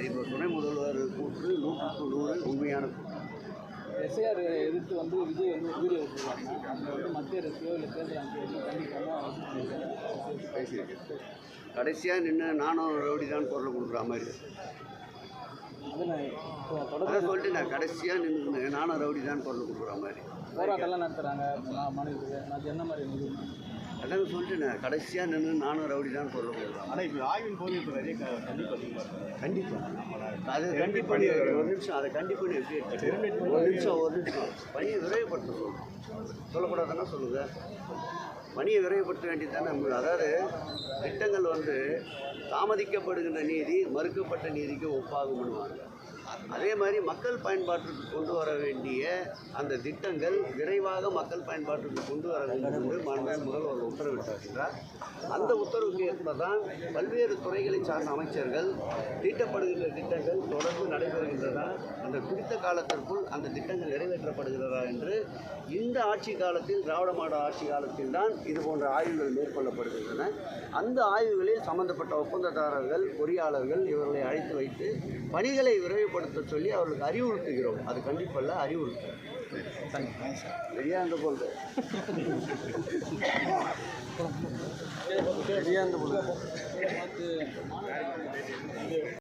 இப்போ துணை முதல்வர் கூற்று நூற்றுக்கு நூறு உண்மையான கூற்று. எஸ்ஐஆர் எதிர்த்து வந்து விஜய் வந்து வீடியோ வந்து மத்திய அரசையோ இல்லை தேர்தல் கண்டிப்பாக பேசியிருக்கேன் கடைசியாக நின்று நானும் ரவுடி தான் குரல் கொடுக்குற மாதிரி அது சொல்லிட்டு நான் கடைசியாக நின்று நானும் ரவுடி தான் குரல் கொடுக்குற மாதிரி. போராட்டம்லாம் நடத்துகிறாங்க மாநிலத்துக்கு. என்ன மாதிரி அதான் சொல்லிட்டு நான் கடைசியாக நின்று நானும் ரவுடி தான் குரல் கொடுக்குறேன் ஆனால் இப்போ ஆய்வின் போது இப்போ நிறைய கண்டிப்பாக கண்டிப்பாக அதை கண்டி பண்ணி ஒரு நிமிஷம் அதை கண்டி பண்ணி எப்படி? ஒரு நிமிஷம் ஒரு நிமிஷம். பணியை விரைவுபடுத்த சொல்லணும் சொல்லக்கூடாதுன்னா சொல்லுங்கள் பணியை விரைவுபடுத்த வேண்டியது நம்ம அதாவது திட்டங்கள் வந்து தாமதிக்கப்படுகின்ற நீதி மறுக்கப்பட்ட நீதிக்கு ஒப்பாகும் பண்ணுவாங்க அதே மாதிரி மக்கள் பயன்பாட்டிற்கு கொண்டு வர வேண்டிய அந்த திட்டங்கள் விரைவாக மக்கள் பயன்பாட்டிற்கு கொண்டு வர வேண்டும் என்று மாண்பு முதல்வர் உத்தரவிட்டிருக்கிறார். அந்த உத்தரவுக்கு ஏற்ப தான் பல்வேறு துறைகளை சார்ந்த அமைச்சர்கள் தீட்டப்படுகின்ற திட்டங்கள் தொடர்ந்து நடைபெறுகின்றன. அந்த குறித்த காலத்திற்குள் அந்த திட்டங்கள் நிறைவேற்றப்படுகிறதா என்று இந்த ஆட்சி காலத்தில் திராவிட மாடல் ஆட்சி காலத்தில் தான் இது போன்ற ஆய்வுகள் மேற்கொள்ளப்படுகின்றன. அந்த ஆய்வுகளில் சம்பந்தப்பட்ட ஒப்பந்ததாரர்கள் பொறியாளர்கள் இவர்களை அழைத்து வைத்து பணிகளை விரைவுபடுத்த சொல்லி அவர்களுக்கு அறிவுறுத்துகிறோம். அது கண்டிப்பல்ல அறிவுறுத்து சரியா அந்த போல் பார்த்து